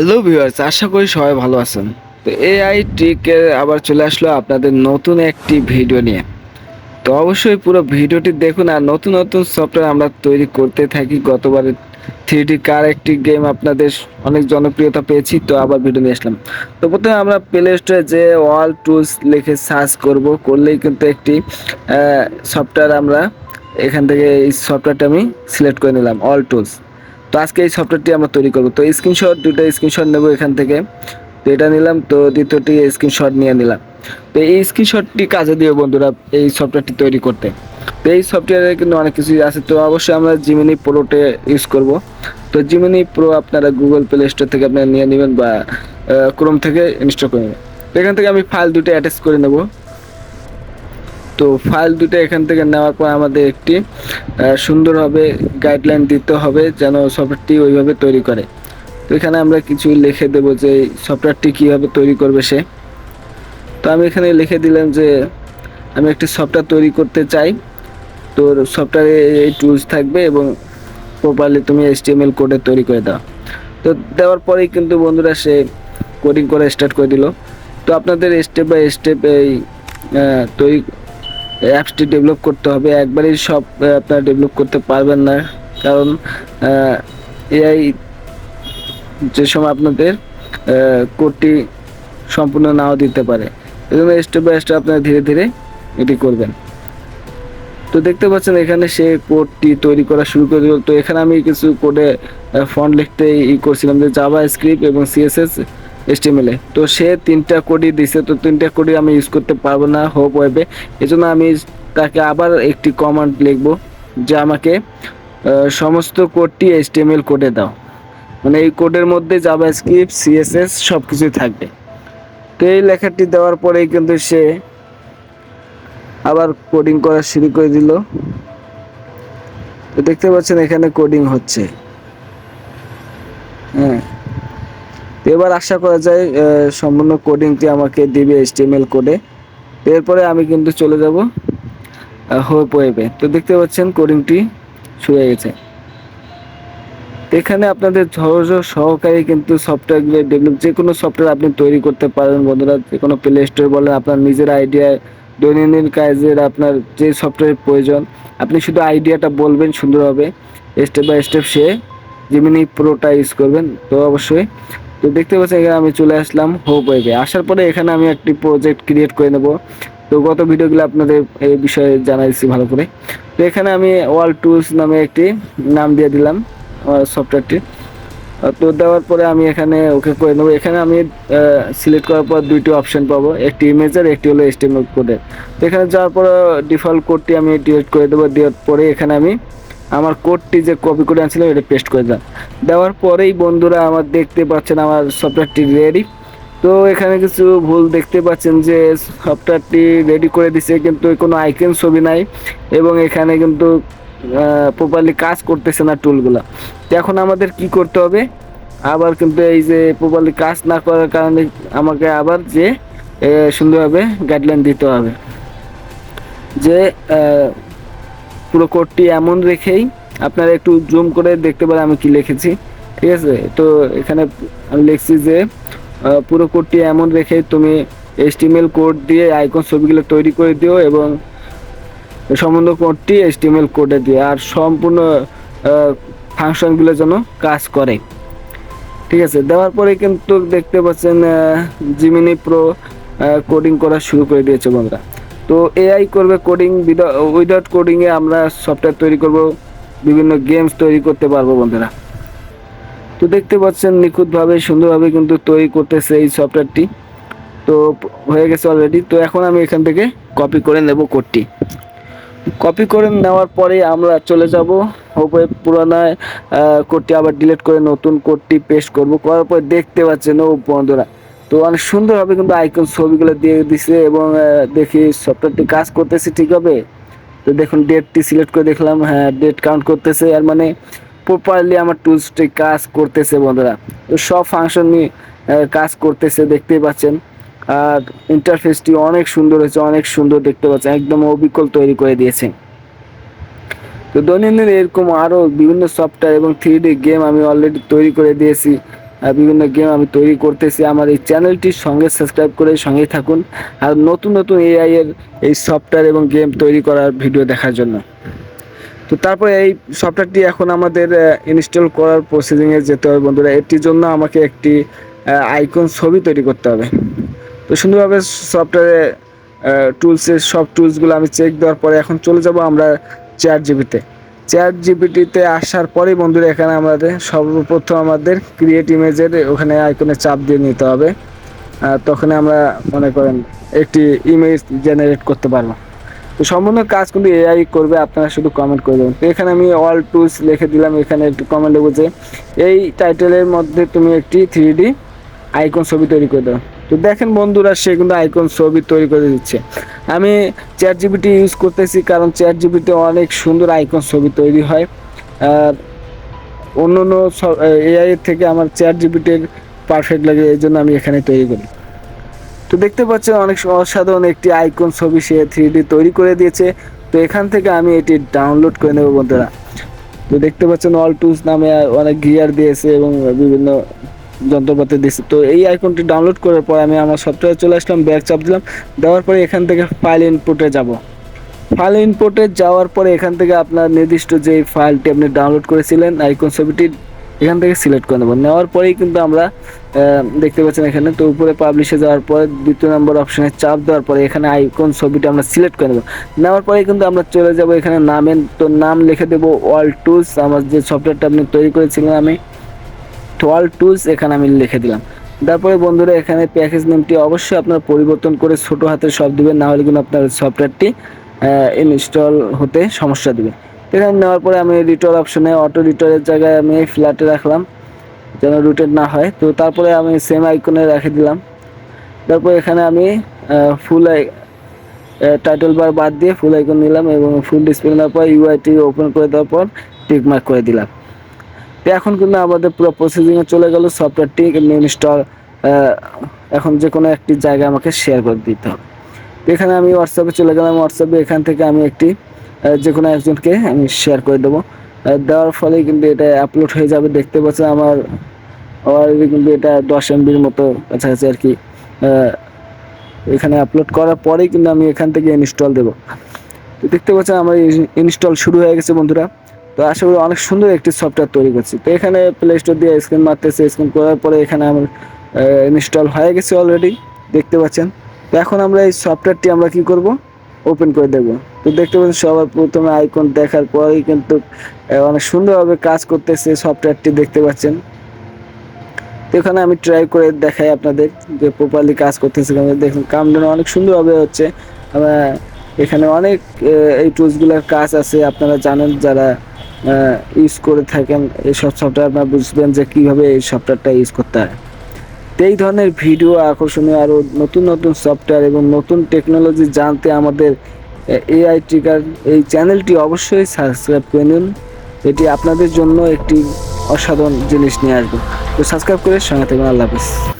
Hello viewers আশা করি সবাই ভালো আছেন। তো এআই ট্রিকের আবার চলে আসলো আপনাদের নতুন একটি ভিডিও নিয়ে। তো অবশ্যই পুরো ভিডিওটি দেখুন আর নতুন নতুন সফটওয়্যার আমরা তৈরি করতে থাকি। গতবারে থ্রি ডি কার একটি গেম আপনাদের অনেক জনপ্রিয়তা পেয়েছি, তো আবার ভিডিও নিয়ে আসলাম। তো প্রথমে আমরা প্লে স্টোরে যে ওয়াল টুলস লিখে সার্চ করব, করলেই কিন্তু একটি সফটওয়্যার আমরা এখান থেকে এই সফটওয়্যারটা আমি সিলেক্ট করে নিলাম অল টুলস তো আজকে এই সফটওয়্যারটি আমরা তৈরি করব। তো স্ক্রিনশট দুটো স্ক্রিনশট নেব এখান থেকে। তো এটা নিলাম, তো দ্বিতীয়টি স্ক্রিনশট নিয়ে নিলাম। তো এই স্ক্রিনশটটি কাজে দিও বন্ধুরা, এই সফটওয়্যারটি তৈরি করতে। তো এই সফটওয়্যারে কিন্তু অনেক কিছুই আছে, তো অবশ্যই আমরা জিমিনি প্রোটে ইউজ করব। তো জিমিনি প্রো আপনারা গুগল প্লে স্টোর থেকে আপনারা নিয়ে নেবেন বা ক্রোম থেকে ইনস্টল করে নেবেন। এখান থেকে আমি ফাইল দুটো অ্যাটাচ করে নেব। তো ফাইল দুটো এখান থেকে নেওয়ার পর আমাদের একটি সুন্দরভাবে গাইডলাইন দিতে হবে যেন সফটওয়্যারটি ওইভাবে তৈরি করে। তো এখানে আমরা কিছু লিখে দেব যে সফটওয়্যারটি কীভাবে তৈরি করবে সে। তো আমি এখানে লিখে দিলাম যে, আমি একটি সফটওয়্যার তৈরি করতে চাই। তোর সফটওয়্যারে এই টুলস থাকবে এবং প্রপারলি তুমি এইচটিএমএল কোডে তৈরি করে দাও। তো দেওয়ার পরেই কিন্তু বন্ধুরা সে কোডিং করে স্টার্ট করে দিল। তো আপনাদের স্টেপ বাই স্টেপ এই তৈরি অ্যাপসটি ডেভেলপ করতে হবে। একবারেই সব আপনারা ডেভেলপ করতে পারবেন না। কারণ এআই যে সময় আপনাদের কোডটি সম্পূর্ণ নাও দিতে পারে। এই জন্য স্টেপ বাই স্টেপ আপনারা ধীরে ধীরে এটি করবেন। তো দেখতে পাচ্ছেন এখানে সে কোডটি তৈরি করা শুরু করে দিল। তো এখানে আমি কিছু কোডে ফন্ট লিখতে ই করছিলাম যে জাভা স্ক্রিপ্ট এবং সিএসএস এসটিএমএল তো সে তিনটা কোডই দিছে, তো তিনটা কোডই আমি ইউজ করতে পারব না হোপ ওয়েবে এজন্য আমি তাকে আবার একটি কমান্ড লিখব যে আমাকে সমস্ত কোডটি এইচটিএমএল কোডে দাও। মানে এই কোডের মধ্যে জাভা স্ক্রিপ্ট সিএসএস সব কিছুই থাকবে। তো এই লেখাটি দেওয়ার পরেই কিন্তু সে আবার কোডিং করা শুরু করে দিল। তো দেখতে পাচ্ছেন এখানে কোডিং হচ্ছে। হ্যাঁ। এবার আশা করা যায় সম্পূর্ণ কোডিংটি আমাকে দিবে এইচটিএমএল কোডে এরপরে আমি কিন্তু চলে যাব হোপ ওয়েবে তো দেখতে পাচ্ছেন কোডিংটি শুয়ে গেছে। এখানে আপনাদের ধৈর্য সহকারে কিন্তু সফটওয়্যারগুলো ডেভেলপ যে কোনো সফটওয়্যার আপনি তৈরি করতে পারেন বন্ধুরা যে কোনো প্লে স্টোর বলেন, আপনার নিজের আইডিয়া দৈনন্দিন কাজের আপনার যে সফটওয়্যারের প্রয়োজন, আপনি শুধু আইডিয়াটা বলবেন সুন্দরভাবে স্টেপ বাই স্টেপ সে যেমনি প্রোটা ইউজ করবেন। তো অবশ্যই তো দেখতে পাচ্ছেন, এখানে আমি চলে আসলাম হোপ ওয়েবে আসার পরে এখানে আমি একটি প্রজেক্ট ক্রিয়েট করে নেব। তো গত ভিডিওগুলো আপনাদের এই বিষয়ে জানাইছি ভালো করে। তো এখানে আমি ওয়াল টুলস নামে একটি নাম দিয়ে দিলাম, আমার তো দেওয়ার পরে আমি এখানে ওকে করে নেব। এখানে আমি সিলেক্ট করার পর দুইটি অপশন পাবো, একটি ইমেজের একটি হলো এস্টিমেট কোডের তো এখানে যাওয়ার পর ডিফল্ট কোডটি আমি ডিলিট করে দেবো। দেওয়ার পরে এখানে আমি আমার কোডটি যে কপি করে আনছিলাম, এটা পেস্ট করে দিলাম। দেওয়ার পরেই বন্ধুরা আমার দেখতে পাচ্ছেন আমার সফটওয়্যারটি রেডি তো এখানে কিছু ভুল দেখতে পাচ্ছেন যে সফটওয়্যারটি রেডি করে দিছে, কিন্তু কোনো আইকন ছবি নাই এবং এখানে কিন্তু প্রপারলি কাজ করতেছে না টুলগুলা এখন আমাদের কি করতে হবে? আবার কিন্তু এই যে প্রপারলি কাজ না করার কারণে আমাকে আবার যে সুন্দরভাবে গাইডলাইন দিতে হবে। যে পুরো কোডটি এমন রেখেই আপনারা একটু জুম করে দেখতে পারেন আমি কি লিখেছি, ঠিক আছে? তো এখানে আমি লিখছি যে পুরো কোডটি এমন রেখে তুমি এইচটিএমএল কোড দিয়ে আইকন ছবিগুলো তৈরি করে দিও এবং সম্বন্ধ কোডটি এইচটিএমএল কোডে দিয়ে আর সম্পূর্ণ ফাংশনগুলো যেন কাজ করে। ঠিক আছে? দেওয়ার পরে কিন্তু দেখতে পাচ্ছেন জিমিনি প্রো কোডিং করা শুরু করে দিয়েছে বন্ধুরা। তো এআই করবে কোডিং উইদাউট কোডিংয়ে আমরা সফটওয়্যার তৈরি করব, বিভিন্ন গেমস তৈরি করতে পারব বন্ধুরা। তো দেখতে পাচ্ছেন নিখুঁতভাবে, সুন্দরভাবে কিন্তু তৈরি করতেছে এই সফটওয়্যারটি তো হয়ে গেছে অলরেডি তো এখন আমি এখান থেকে কপি করে নেব কোডটি কপি করে নেওয়ার পরে আমরা চলে যাব, ওপরে পুরানায় কোডটি আবার ডিলিট করে নতুন কোডটি পেস্ট করব। করার পর দেখতে পাচ্ছেন, ও বন্ধুরা তো অনেক সুন্দরভাবে কিন্তু আইকন ছবিগুলো দিয়ে দিছে এবং দেখি সফটওয়্যারটি কাজ করতেছে ঠিক হবে। তো দেখুন ডেটটি সিলেক্ট করে দেখলাম হ্যাঁ ডেট কাউন্ট করতেছে। আর মানে প্রপারলি আমার টুলসটি কাজ করতেছে বন্ধুরা। তো সব ফাংশন নিয়ে কাজ করতেছে, দেখতেই পাচ্ছেন। আর ইন্টারফেসটি অনেক সুন্দর হয়েছে, অনেক সুন্দর দেখতে পাচ্ছেন। একদম অবিকল তৈরি করে দিয়েছে। তো দৈনন্দিন এরকম আরও বিভিন্ন সফটওয়্যার এবং থ্রি গেম আমি অলরেডি তৈরি করে দিয়েছি। বিভিন্ন গেম আমি তৈরি করতেছি। আমার এই চ্যানেলটির সঙ্গে সাবস্ক্রাইব করে সঙ্গেই থাকুন। আর নতুন নতুন এআই এর এই সফটওয়্যার এবং গেম তৈরি করার ভিডিও দেখার জন্য। তো তারপরে এই সফটওয়্যারটি এখন আমাদের ইনস্টল করার প্রসেসিংয়ে যেতে হবে বন্ধুরা। এটির জন্য আমাকে একটি আইকন ছবি তৈরি করতে হবে। তো সুন্দরভাবে সফটওয়্যারে টুলসের সব টুলসগুলো আমি চেক দেওয়ার পরে এখন চলে যাব আমরা চেয়ার জিবিতে চেয়ার জিপিটিতে আসার পরেই, বন্ধুরা, এখানে আমাদের সর্বপ্রথম আমাদের ক্রিয়েট ইমেজের ওখানে আইকনে চাপ দিয়ে নিতে হবে। তখন আমরা মনে করেন একটি ইমেজ জেনারেট করতে পারব। তো সম্পূর্ণ কাজ কিন্তু এআই করবে, আপনারা শুধু কমেন্ট করে দেবেন। তো এখানে আমি অল টুলস লিখে দিলাম, এখানে একটু কমেন্ট দেবো যে, এই টাইটেলের মধ্যে তুমি একটি থ্রি ডি আইকন ছবি তৈরি করে দাও। তো দেখেন বন্ধুরা, সে কিন্তু আইকন ছবি তৈরি করে দিচ্ছে। আমি চ্যাট জিবিটি ইউজ করতেছি কারণ চ্যাট জিবিতে অনেক সুন্দর আইকন ছবি তৈরি হয়। আর অন্য অন্য এআই এর থেকে আমার চ্যাট জিবিটির পারফেক্ট লাগে, এই জন্য আমি এখানে তৈরি করি। তো দেখতে পাচ্ছেন অনেক অসাধারণ একটি আইকন ছবি সে থ্রি তৈরি করে দিয়েছে। তো এখান থেকে আমি এটি ডাউনলোড করে নেব বন্ধুরা। তো দেখতে পাচ্ছেন অল টুলস নামে অনেক গিয়ার দিয়েছে এবং বিভিন্ন যন্ত্রপাতি দিয়েছে তো এই আইকনটি ডাউনলোড করার পর আমি আমার সফটওয়্যার চলে আসলাম ব্যাক চাপ দিলাম, দেওয়ার পরে এখান থেকে ফাইল ইনপুটে যাব। ফাইল ইনপুটে যাওয়ার পরে এখান থেকে আপনার নির্দিষ্ট যে ফাইলটি আপনি ডাউনলোড করেছিলেন আইকন ছবিটি এখান থেকে সিলেক্ট করে নেব। নেওয়ার পরেই কিন্তু আমরা দেখতে পাচ্ছেন এখানে, তো উপরে পাবলিশে যাওয়ার পরে দ্বিতীয় নম্বর অপশানে চাপ দেওয়ার পরে এখানে আইকন ছবিটা আমরা সিলেক্ট করে নেব। নেওয়ার পরে কিন্তু আমরা চলে যাব এখানে নামের তো নাম লিখে দেবো অল টুলস আমার যে সফটওয়্যারটা আপনি তৈরি করেছিলেন আমি। তো টুলস এখানে আমি লিখে দিলাম। তারপরে বন্ধুরা, এখানে প্যাকেজ নেমটি অবশ্যই আপনার পরিবর্তন করে ছোট হাতের সব দেবেন, না হলে কিন্তু আপনার সফটওয়্যারটি ইনস্টল হতে সমস্যা দেবে। এখানে নেওয়ার পরে আমি রিটোর অপশনে অটো রিটোরের জায়গায় আমি ফ্ল্যাটে রাখলাম, যেন রুটেড না হয়। তো তারপরে আমি সেম আইকনে রেখে দিলাম। তারপর এখানে আমি ফুল টাইটেল বার বাদ দিয়ে ফুল আইকন নিলাম এবং ফুল ডিসপ্লে নেওয়ার পর ইউআইটি ওপেন করে দেওয়ার পর টিকমার্ক করে দিলাম। তো এখন কিন্তু আমাদের পুরো প্রসেসিংয়ে চলে গেল সফটওয়্যারটি ইনস্টল এখন যে কোনো একটি জায়গা আমাকে শেয়ার করে দিতে হবে। তো এখানে আমি হোয়াটসঅ্যাপে চলে গেলাম। হোয়াটসঅ্যাপে এখান থেকে আমি একটি যে কোনো একজনকে আমি শেয়ার করে দেবো। দেওয়ার ফলে কিন্তু এটা আপলোড হয়ে যাবে। দেখতে পাচ্ছেন আমার অলরেডি কিন্তু এটা দশ এমবির মতো কাছাকাছি আর কি এখানে আপলোড করার পরেই কিন্তু আমি এখান থেকে ইনস্টল দেবো। তো দেখতে পাচ্ছেন আমার ইনস্টল শুরু হয়ে গেছে বন্ধুরা। তো আশা করি অনেক সুন্দর একটি সফটওয়্যার তৈরি করছি। তো এখানে প্লে স্টোর দিয়ে স্ক্রিন মারতেছে স্ক্রিন করার পরে এখানে আমার ইনস্টল হয়ে গেছে অলরেডি দেখতে পাচ্ছেন। তো এখন আমরা এই সফটওয়্যারটি আমরা কি করব? ওপেন করে দেবো তো দেখতে পাচ্ছেন সবার প্রথমে আইকন দেখার পরেই কিন্তু অনেক সুন্দরভাবে কাজ করতেছে সফটওয়্যারটি দেখতে পাচ্ছেন। তো এখানে আমি ট্রাই করে দেখাই আপনাদের যে প্রপারলি কাজ করতেছে। দেখুন কামটা অনেক সুন্দরভাবে হচ্ছে। আমরা এখানে অনেক এই টুলসগুলোর কাজ আছে, আপনারা জানেন যারা ইউজ করে থাকেন এইসব সফটওয়্যার আপনারা বুঝবেন যে কীভাবে এই সফটওয়্যারটা ইউজ করতে হয়। তো এই ধরনের ভিডিও আকর্ষণীয় আরও নতুন নতুন সফটওয়্যার এবং নতুন টেকনোলজি জানতে আমাদের এআই ট্রিকার এই চ্যানেলটি অবশ্যই সাবস্ক্রাইব করে নিন। এটি আপনাদের জন্য একটি অসাধারণ জিনিস নিয়ে আসবে। তো সাবস্ক্রাইব করে সঙ্গে থাকবেন। আল্লাহ হাফিজ।